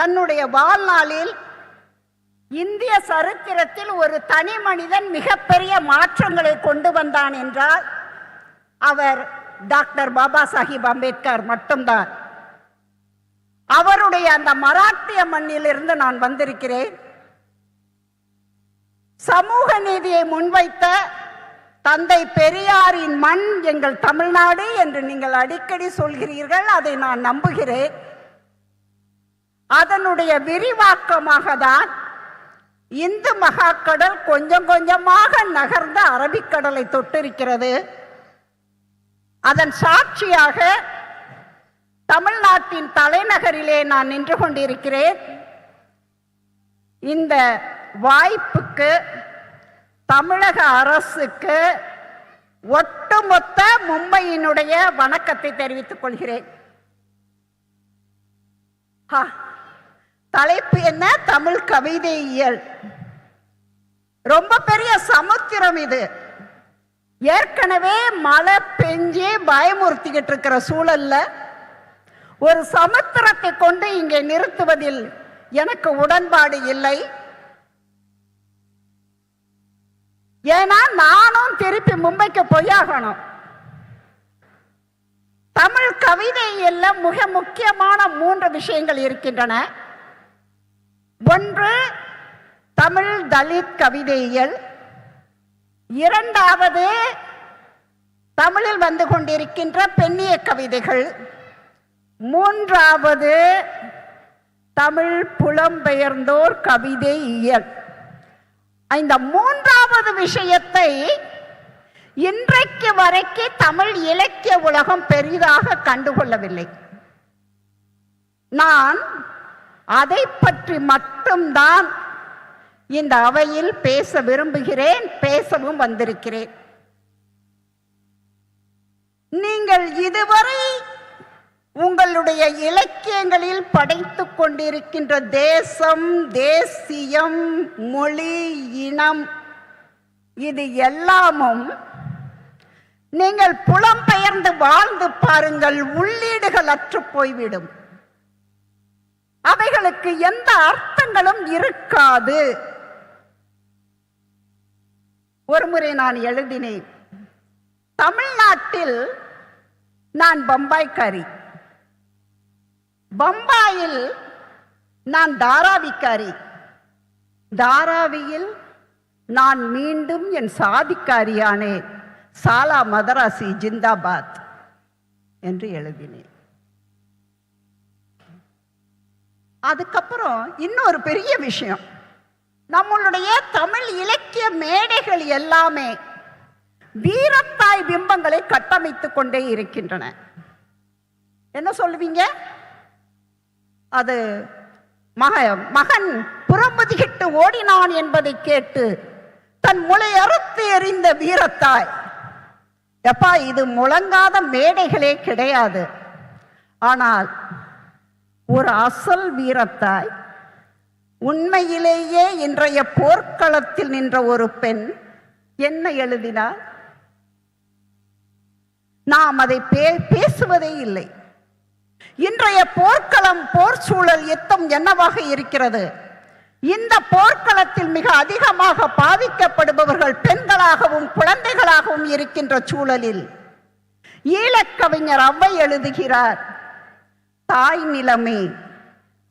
தன்னுடைய வாழ்நாளில் இந்திய சரித்திரத்தில் ஒரு தனி மனிதன் மிகப்பெரிய மாற்றங்களை கொண்டு வந்தான் என்றால் அவர் டாக்டர் பாபா சாஹிப் அம்பேத்கர் மட்டும்தான். அவருடைய அந்த மராட்டிய மண்ணிலிருந்து நான் வந்திருக்கிறேன். சமூக நீதியை முன்வைத்த தந்தை பெரியாரின் மண் எங்கள் தமிழ்நாடு என்று நீங்கள் அடிக்கடி சொல்கிறீர்கள் அதை நான் நம்புகிறேன். அதனுடைய விரிவாக்கமாக தான் இந்து மகாக்கடல் கொஞ்சம் கொஞ்சமாக நகர்ந்து அரபிக்கடலை தொட்டிருக்கிறது. அதன் சாட்சியாக தமிழ்நாட்டின் தலைநகரிலே நான் நின்று கொண்டிருக்கிறேன். இந்த வாய்ப்புக்கு தமிழக அரசுக்கு ஒட்டுமொத்த மும்பையினுடைய வணக்கத்தை தெரிவித்துக் கொள்கிறேன். ஹா, தலைப்பு என்ன? தமிழ் கவிதையியல். ரொம்ப பெரிய சமுத்திரம் இது. ஏற்கனவே மழை பெஞ்சு பயமுறுத்திக்கிட்டு இருக்கிற சூழல்ல ஒரு சமுத்திரத்தை கொண்டு இங்கே நிறுத்துவதில் எனக்கு உடன்பாடு இல்லை. ஏன்னா நானும் திருப்பி மும்பைக்கு பொய்யாகணும் தமிழ் கவிதையில் மிக முக்கியமான மூன்று விஷயங்கள் இருக்கின்றன. ஒன்று தமிழ் தலித் கவிதையியல். இரண்டாவது தமிழில் வந்து கொண்டிருக்கின்ற பெண்ணிய கவிதைகள். மூன்றாவது தமிழ் புலம்பெயர்ந்தோர் கவிதை இயல் இந்த மூன்றாவது விஷயத்தை இன்றைக்கு வரைக்கு தமிழ் இலக்கிய உலகம் பெரிதாக கண்டுகொள்ளவில்லை. நான் அதை பற்றி மட்டும்தான் இந்த அவையில் பேச விரும்புகிறேன் பேசவும் வந்திருக்கிறேன். நீங்கள் இதுவரை உங்களுடைய இலக்கியங்களில் படைத்து கொண்டிருக்கின்ற தேசம் தேசியம் மொழி இனம் இது எல்லாமும் நீங்கள் புலம்பெயர்ந்து வாழ்ந்து பாருங்கள் உள்ளீடுகள் அற்று போய்விடும். அவைகளுக்கு எந்த அர்த்தங்களும் இருக்காது. ஒருமுறை நான் எழுதினேன். தமிழ்நாட்டில் நான் பம்பாய்க்காரி. பம்பாயில் நான் தாராவிக்காரி. தாராவியில் நான் மீண்டும் என் சாதிக்காரியானேன் சாலா மதராசி ஜிந்தாபாத் என்று எழுதினேன். அதுக்கப்புறம் இன்னொரு பெரிய விஷயம். நம்மளுடைய தமிழ் இலக்கிய மேடைகள் எல்லாமே வீரத்தாய் பிம்பங்களை கட்டமைத்துக் கொண்டே இருக்கின்றன. என்ன சொல்லுவீங்க? அது மக மகன் புறம்புதிகிட்டு ஓடினான் என்பதை கேட்டு தன் முளை அறுத்து எறிந்த வீரத்தாய். எப்பா இது முழங்காத மேடைகளே கிடையாது. ஆனால் ஒரு அசல் வீரத்தாய் உண்மையிலேயே இன்றைய போர்க்களத்தில் நின்ற ஒரு பெண் என்ன எழுதினார் நாம் அதை பே- பேசுவதே இல்லை. இன்றைய போர்க்களம் போர் சூழல் யுத்தம் என்னவாக இருக்கிறது? இந்த போர்க்களத்தில் மிக அதிகமாக பாதிக்கப்படுபவர்கள் பெண்களாகவும் குழந்தைகளாகவும் இருக்கின்ற சூழலில் ஈழக்கவிஞர் அவ்வை எழுதுகிறார் தாய் நிலமே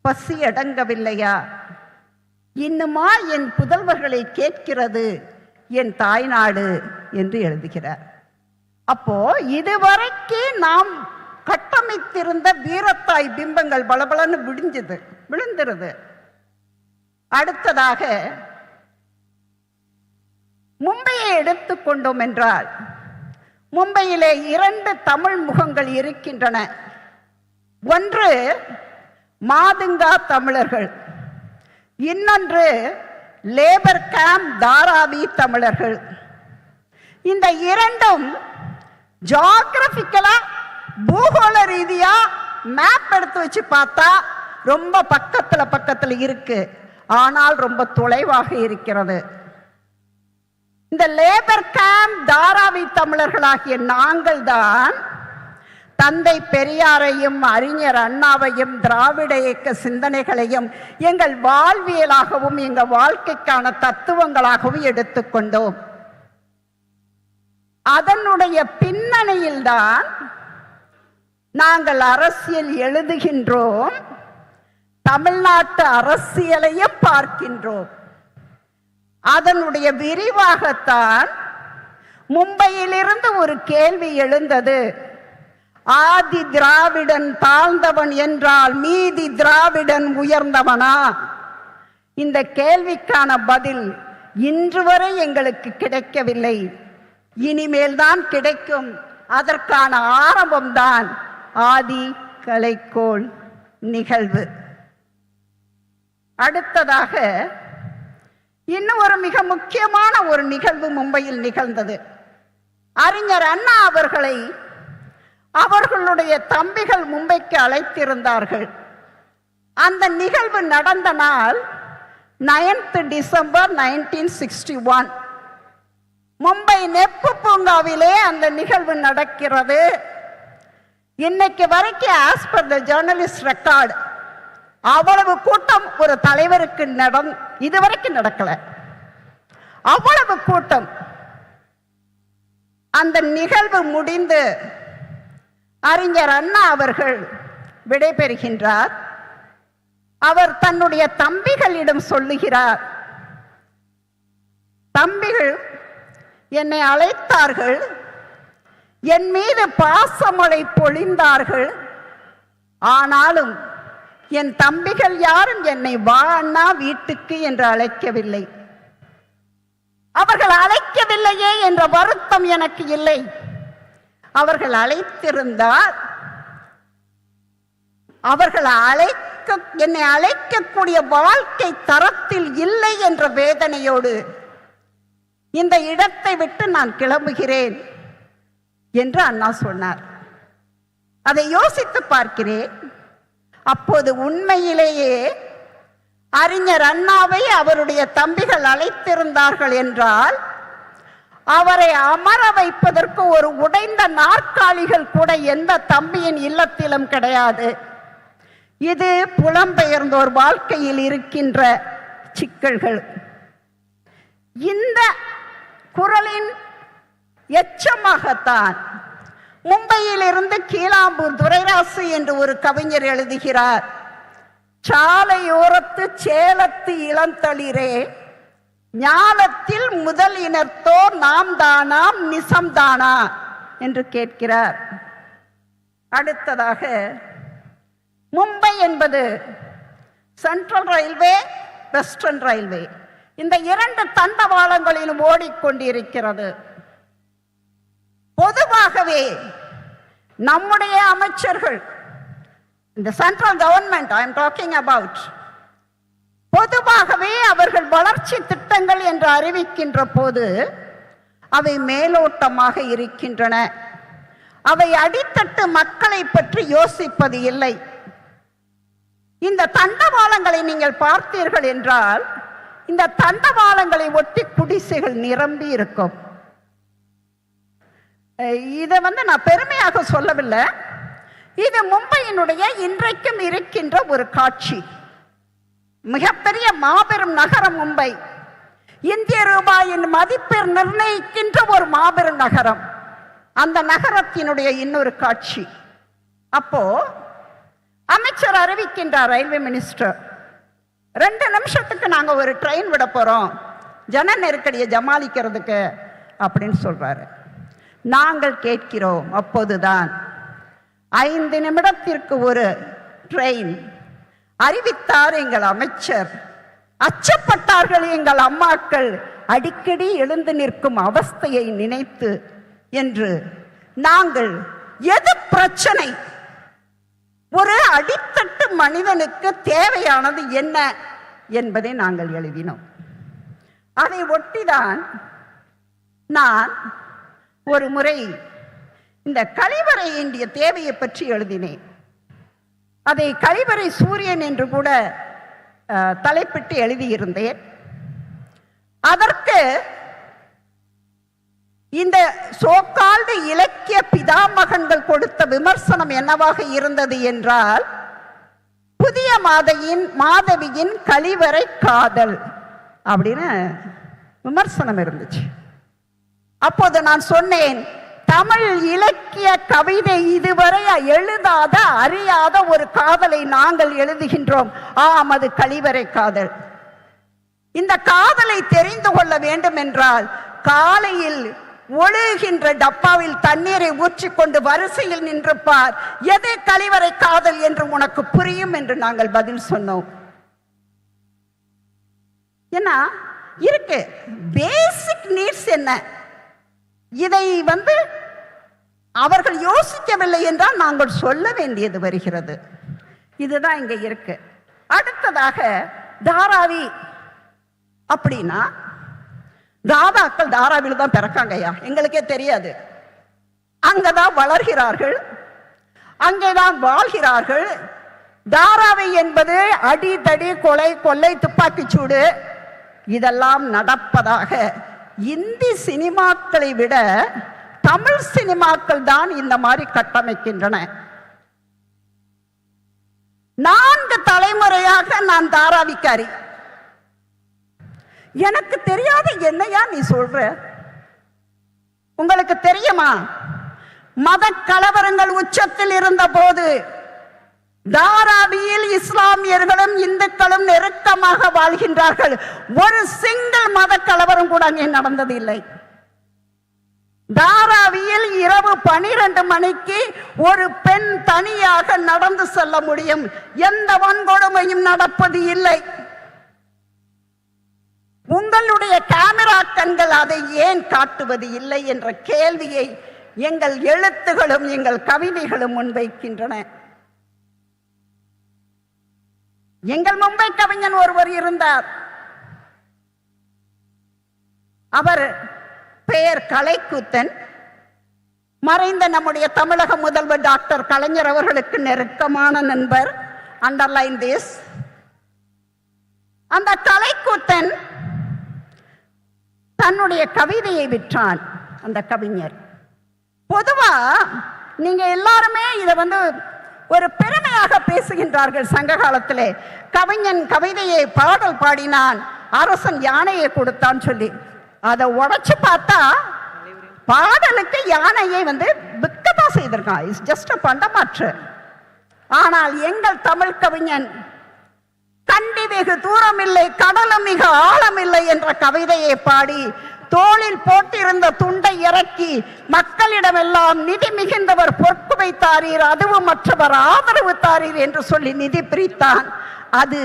பசி அடங்கவில்லையா? இன்னுமா என் புதல்வர்களை கேட்கிறது என் தாய்நாடு என்று எழுதுகிறார். அப்போ இதுவரைக்கு நாம் கட்டமைத்திருந்த வீரத்தாய் பிம்பங்கள் பலபலன்னு விடிஞ்சது விழுந்துருது. அடுத்ததாக மும்பையை எடுத்துக்கொண்டோம் என்றால் மும்பையிலே இரண்டு தமிழ் முகங்கள் இருக்கின்றன. ஒன்று மாதுங்கா தமிழர்கள். இன்னொன்று லேபர் கேம்ப் தாராவி தமிழர்கள். இந்த இரண்டும் ஜாகிரபிக்கலா பூகோள ரீதியா மேப் எடுத்து வச்சு பார்த்தா ரொம்ப பக்கத்துல பக்கத்துல இருக்கு. ஆனால் ரொம்ப தொலைவாக இருக்கிறது. இந்த லேபர் கேம்ப் தாராவி தமிழர்களாகிய நாங்கள் தான் தந்தை பெரியாரையும் அறிஞர் அண்ணாவையும் திராவிட இயக்க சிந்தனைகளையும் எங்கள் வாழ்வியலாகவும் எங்கள் வாழ்க்கைக்கான தத்துவங்களாகவும் எடுத்துக்கொண்டோம் அதனுடைய பின்னணியில்தான் நாங்கள் அரசியல் எழுதுகின்றோம் தமிழ்நாட்டு அரசியலையும் பார்க்கின்றோம். அதனுடைய விரிவாகத்தான் மும்பையிலிருந்து ஒரு கேள்வி எழுந்தது. ஆதி திராவிடன் தாழ்ந்தவன் என்றால் மீதி திராவிடன் உயர்ந்தவனா? இந்த கேள்விக்கான பதில் இன்று வரை எங்களுக்கு கிடைக்கவில்லை. இனிமேல் தான் கிடைக்கும். அதற்கான ஆரம்பம்தான் ஆதி கலைக்கோள் நிகழ்வு. அடுத்ததாக இன்னும் ஒரு மிக முக்கியமான ஒரு நிகழ்வு மும்பையில் நிகழ்ந்தது. அறிஞர் அண்ணா அவர்களை அவர்களுடைய தம்பிகள் மும்பைக்கு அழைத்திருந்தார்கள். அந்த நிகழ்வு நடந்த நாள் ninth December nineteen sixty one Mumbai நெப்பு பூங்காவிலே அந்த நிகழ்வு நடக்கிறது. இன்னைக்கு வரைக்கும் as per the journalist record அவ்வளவு கூட்டம் ஒரு தலைவருக்கு நடந் இதுவரைக்கும் நடக்கல. அவ்வளவு கூட்டம். அந்த நிகழ்வு முடிந்து அறிஞர் அண்ணா அவர்கள் விடைபெறுகின்றார். அவர் தன்னுடைய தம்பிகளிடம் சொல்லுகிறார். தம்பிகள் என்னை அழைத்தார்கள். என் மீது பாசமழை பொழிந்தார்கள். ஆனாலும் என் தம்பிகள் யாரும் என்னை வா அண்ணா வீட்டுக்கு என்று அழைக்கவில்லை. அவர்கள் அழைக்கவில்லையே என்ற வருத்தம் எனக்கு இல்லை. அவர்கள் அழைத்திருந்தார். அவர்கள் அழைக்க என்னை அழைக்கக்கூடிய வாழ்க்கை தரத்தில் இல்லை என்ற வேதனையோடு இந்த இடத்தை விட்டு நான் கிளம்புகிறேன் என்று அண்ணா சொன்னார். அதை யோசித்து பார்க்கிறேன். அப்போது உண்மையிலேயே அறிஞர் அண்ணாவை அவருடைய தம்பிகள் அழைத்திருந்தார்கள் என்றால் அவரை அமர வைப்பதற்கு ஒரு உடைந்த நாற்காலிகள் கூட எந்த தம்பியின் இல்லத்திலும் கிடையாது. இது புலம்பெயர்ந்தோர் வாழ்க்கையில் இருக்கின்ற சிக்கல்கள். இந்த குரலின் எச்சமாகத்தான் மும்பையிலிருந்து கீழாம்பூர் துரைராசு என்று ஒரு கவிஞர் எழுதுகிறார் சாலையோரத்து சேலத்து இளந்தளிரே ஞானத்தில் முதல் இனத்தோர் நாம் தானாம் நிசம்தானா? என்று கேட்கிறார். அடுத்ததாக மும்பை என்பது சென்ட்ரல் ரயில்வே வெஸ்டர்ன் ரயில்வே. இந்த இரண்டு தண்டவாளங்களிலும் ஓடிக்கொண்டிருக்கிறது. பொதுவாகவே நம்முடைய அமைச்சர்கள் இந்த central government I am talking about பொதுவாகவே அவர்கள் வளர்ச்சி திட்டங்கள் என்று அறிவிக்கின்ற போது அவை மேலோட்டமாக இருக்கின்றன. அவை அடித்தட்டு மக்களை பற்றி யோசிப்பது இல்லை. இந்த தண்டவாளங்களை நீங்கள் பார்த்தீர்கள் என்றால் இந்த தண்டவாளங்களை ஒட்டி குடிசைகள் நிரம்பி இருக்கும். இதை வந்து நான் பெருமையாக சொல்லவில்லை. இது மும்பையினுடைய இன்றைக்கும் இருக்கின்ற ஒரு காட்சி. மிகப்பெரிய மாபெரும் நகரம் மும்பை. இந்திய ரூபாயின் மதிப்பை நிர்ணயிக்கின்ற ஒரு மாபெரும் நகரம். அந்த நகரத்தினுடைய இன்னொரு காட்சி. அப்போ அமைச்சர் அறிவிக்கின்றார் ரயில்வே மினிஸ்டர் ரெண்டு நிமிஷத்துக்கு நாங்கள் ஒரு ட்ரெயின் விட போகிறோம் ஜன நெருக்கடியை ஜமாளிக்கிறதுக்கு அப்படின்னு சொல்கிறாரு நாங்கள் கேட்கிறோம் அப்போதுதான். ஐந்து நிமிடத்திற்கு ஒரு ட்ரெயின் அறிவித்தார் எங்கள் அமைச்சர். அச்சப்பட்டார்கள் எங்கள் அம்மாக்கள். அடிக்கடி எழுந்து நிற்கும் அவஸ்தையை நினைத்து என்று நாங்கள் எது பிரச்சனை? ஒரு அடித்தட்டு மனிதனுக்கு தேவையானது என்ன என்பதை நாங்கள் எழுதினோம். அதை ஒட்டிதான் நான் ஒரு முறை இந்த கழிவறை இந்திய தேவையை பற்றி எழுதினேன். அதை கழிவறை சூரியன் என்று கூட தலைப்பிட்டு எழுதியிருந்தேன். அதற்கு இந்த சோக்கால்டு இலக்கிய பிதாமகன்கள் கொடுத்த விமர்சனம் என்னவாக இருந்தது என்றால் புதிய மாதையின் மாதவியின் கழிவறை காதல் அப்படின்னு விமர்சனம் இருந்துச்சு. அப்போது நான் சொன்னேன் தமிழ் இலக்கிய கவிதை இதுவரை எழுதாத அறியாத ஒரு காதலை நாங்கள் எழுதுகின்றோம். ஆம் அது கழிவறை காதல். இந்த காதலை தெரிந்து கொள்ள வேண்டும் என்றால் காலையில் ஒழுகின்ற டப்பாவில் தண்ணீரை ஊற்றிக்கொண்டு வரிசையில் நின்றுப்பார். எதை கழிவறை காதல் என்று உனக்கு புரியும் என்று நாங்கள் பதில் சொன்னோம். ஏன்னா இருக்கு. பேசிக் நீட்ஸ் என்ன? இதை வந்து அவர்கள் யோசிக்கவில்லை என்றால் நாங்கள் சொல்ல வேண்டியது வருகிறது. இதுதான் இங்க இருக்கு. அடுத்ததாக தாராவி அப்படின்னா தாதாக்கள் தாராவில் தான் பிறக்காங்கய்யா. எங்களுக்கே தெரியாது. அங்கதான் வளர்கிறார்கள். அங்கேதான் வாழ்கிறார்கள். தாராவி என்பது அடிதடி கொலை கொள்ளை துப்பாக்கிச்சூடு இதெல்லாம் நடப்பதாக இந்தி சினிமாக்களை விட தமிழ் சினிமாக்கள் தான் இந்த மாதிரி கட்டமைக்கின்றன. நான்கு தலைமுறையாக நான் தாராவிக்காரி. எனக்கு தெரியாத என்னையா நீ சொல்ற? உங்களுக்கு தெரியுமா? மத கலவரங்கள் உச்சத்தில் இருந்த போது தாராவியில் இஸ்லாமியர்களும் இந்துக்களும் நெருக்கமாக வாழ்கின்றார்கள். ஒரு சிங்கிள் மத கலவரம் கூட அங்கே நடந்தது இல்லை தாராவியில் இரவு பனிரெண்டு மணிக்கு ஒரு பெண் தனியாக நடந்து செல்ல முடியும். எந்த வன்கொடுமையும் நடப்பது இல்லை. உங்களுடைய கேமரா கண்கள் அதை ஏன் காட்டுவது இல்லை என்ற கேள்வியை எங்கள் எழுத்துகளும் எங்கள் கவிதைகளும் முன்வைக்கின்றன. எங்கள் மும்பை கவிஞன் ஒருவர் இருந்தார். அவர் பெயர் கலைக்கூத்தன். மறைந்த நம்முடைய தமிழக முதல்வர் டாக்டர் கலைஞர் அவர்களுக்கு நெருக்கமான நண்பர் அண்டர்லைன் திஸ் அந்த கலைக்கூத்தன் தன்னுடைய கவிதையை விற்றான் அந்த கவிஞர். பொதுவா நீங்க எல்லாருமே இதை வந்து ஒரு பெருமையாக பேசுகின்றார்கள் சங்க காலத்திலே. கவிஞன் கவிதையை பாடல் பாடினான் அரசன் யானையை கொடுத்தான் சொல்லி. அதை உடைச்சு பார்த்தா பாடலுக்கு யானையை வந்து விற்கத்தான் செய்திருக்கான். Is just பண்டமாற்று. ஆனால் எங்கள் தமிழ் கவிஞன் கண்டி வெகு தூரமில்லை கடலும் மிக ஆழமில்லை என்ற கவிதையை பாடி தோளில் போட்டிருந்த துண்டை இறக்கி மக்களிடமெல்லாம் நிதி மிகுந்தவர் பொறுப்பு தாரீர் அதுவும் மற்றவர் ஆதரவு தாரீர் என்று சொல்லி நிதி பிரித்தான். அது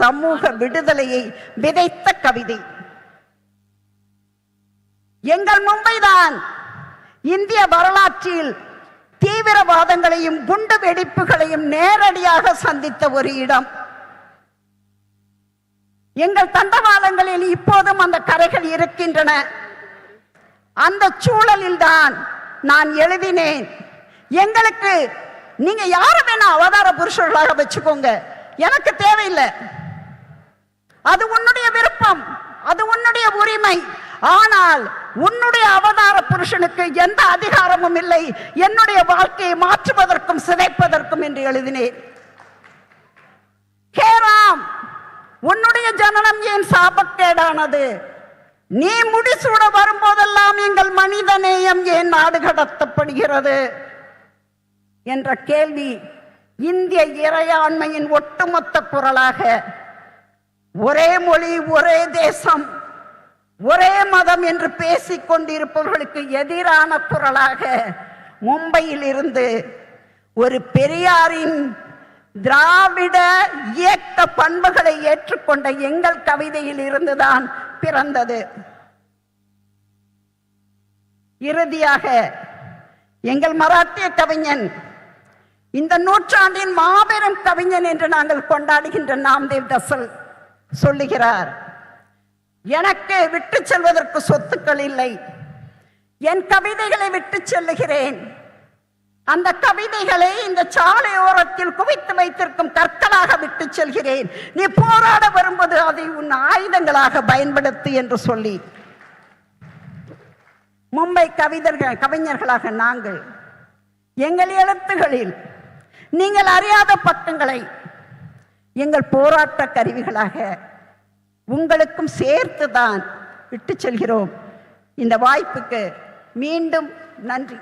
சமூக விடுதலையை விதைத்த கவிதை. எங்கள் மும்பை தான் இந்திய வரலாற்றில் தீவிரவாதங்களையும் குண்டு வெடிப்புகளையும் நேரடியாக சந்தித்த ஒரு இடம். எங்கள் தண்டவாளங்களில் இப்போதும் அந்த கரைகள் இருக்கின்றன. அந்த சூழலில் தான் நான் எழுதினேன். எங்களுக்கு நீங்க யார வேணா அவதார புருஷர்களாக வச்சுக்கோங்க. எனக்கு தேவையில்லை. அது உன்னுடைய விருப்பம். அது உன்னுடைய உரிமை. ஆனால் உன்னுடைய அவதார புருஷனுக்கு எந்த அதிகாரமும் இல்லை. என்னுடைய வாழ்க்கையை மாற்றுவதற்கும் சிதைப்பதற்கும் என்று எழுதினேன். ஹேராம் உன்னுடைய ஜனனம் ஏன் சாபக்கேடானது? நீ முடிசூட வரும்போதெல்லாம் எங்கள் மனித நேயம் ஏன் நாடு கடத்தப்படுகிறது? என்ற கேள்வி இந்திய இறையாண்மையின் ஒட்டுமொத்த குரலாக ஒரே மொழி ஒரே தேசம் ஒரே மதம் என்று பேசிக் கொண்டிருப்பவர்களுக்கு எதிரான குரலாக மும்பையில் இருந்து ஒரு பெரியாரின் திராவிட இயக்க பண்புகளை ஏற்றுக்கொண்ட எங்கள் கவிதையில் இருந்துதான் பிறந்தது. இறுதியாக எங்கள் மராட்டிய கவிஞன் இந்த நூற்றாண்டின் மாபெரும் கவிஞன் என்று நாங்கள் கொண்டாடுகின்ற நாம்தேவ் தசல் சொல்லுகிறார். எனக்கு விட்டு செல்வதற்கு சொத்துக்கள் இல்லை. என் கவிதைகளை விட்டு செல்லுகிறேன். அந்த கவிதைகளை இந்த சாலையோரத்தில் குவித்து வைத்திருக்கும் கற்களாக விட்டு செல்கிறேன். நீ போராட வரும்போது அதை உன் ஆயுதங்களாக பயன்படுத்து என்று சொல்லி. மும்பை கவிதர்கள் கவிஞர்களாக நாங்கள் எங்கள் எழுத்துகளில் நீங்கள் அறியாத பக்கங்களை எங்கள் போராட்ட கருவிகளாக உங்களுக்கும் சேர்த்து தான் விட்டு செல்கிறோம். இந்த வாய்ப்புக்கு மீண்டும் நன்றி.